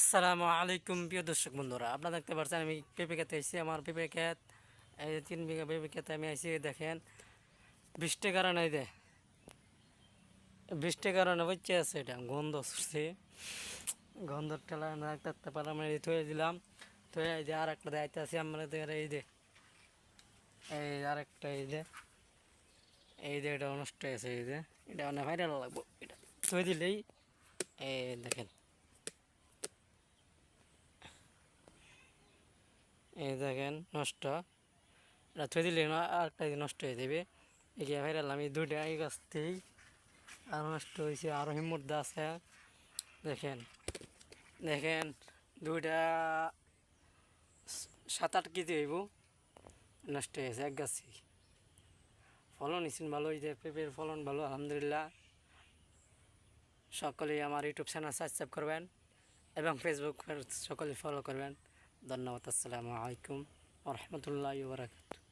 আসসালামু আলাইকুম, প্রিয় দর্শক বন্ধুরা। আপনারা দেখতে পাচ্ছেন আমি পেঁপে খেতে এসেছি। আমার পেঁপে ক্ষেত, এই তিন বিঘা পেঁপে খেতে আমি এসে দেখেন। বৃষ্টির কারণে এই দে বৃষ্টির কারণে বচ্ছে আছে এটা, গন্ধ ছুটছে গন্ধ ঠেলা না থাকতে পারলাম এই থয়ে দিলাম। থয়ে যে আর একটা দায়িত্ব আছে আমরা এই দে এই আর একটা এই যে এই যে এটা নষ্ট হয়েছে এই যে। এটা অনেক ভাইরাল লাগবো, এটা। থয়ে দিলেই, এই দেখেন। এই দেখেন, নষ্ট। এটা থই দিলে আরেকটা নষ্ট হয়ে যাবে। এগিয়ে ভাইরাল, আমি দুইটা এই গাছ থেকেই আর নষ্ট হয়েছে আরও হিম্মত দা আছে। দেখেন দেখেন, দুইটা সাত আট কেজি হইব, নষ্ট হয়েছে এক গাছ ফলন ইসিন ভালো হয়েছে পেঁপের ফলন ভালো, আলহামদুলিল্লাহ। সকলেই আমার ইউটিউব চ্যানেল সাবস্ক্রাইব করবেন এবং ফেসবুক সকলে ফলো করবেন। ধন্যবাদ আসসালামু আলাইকুম রহমতুল্লাহ বারাকাতুহ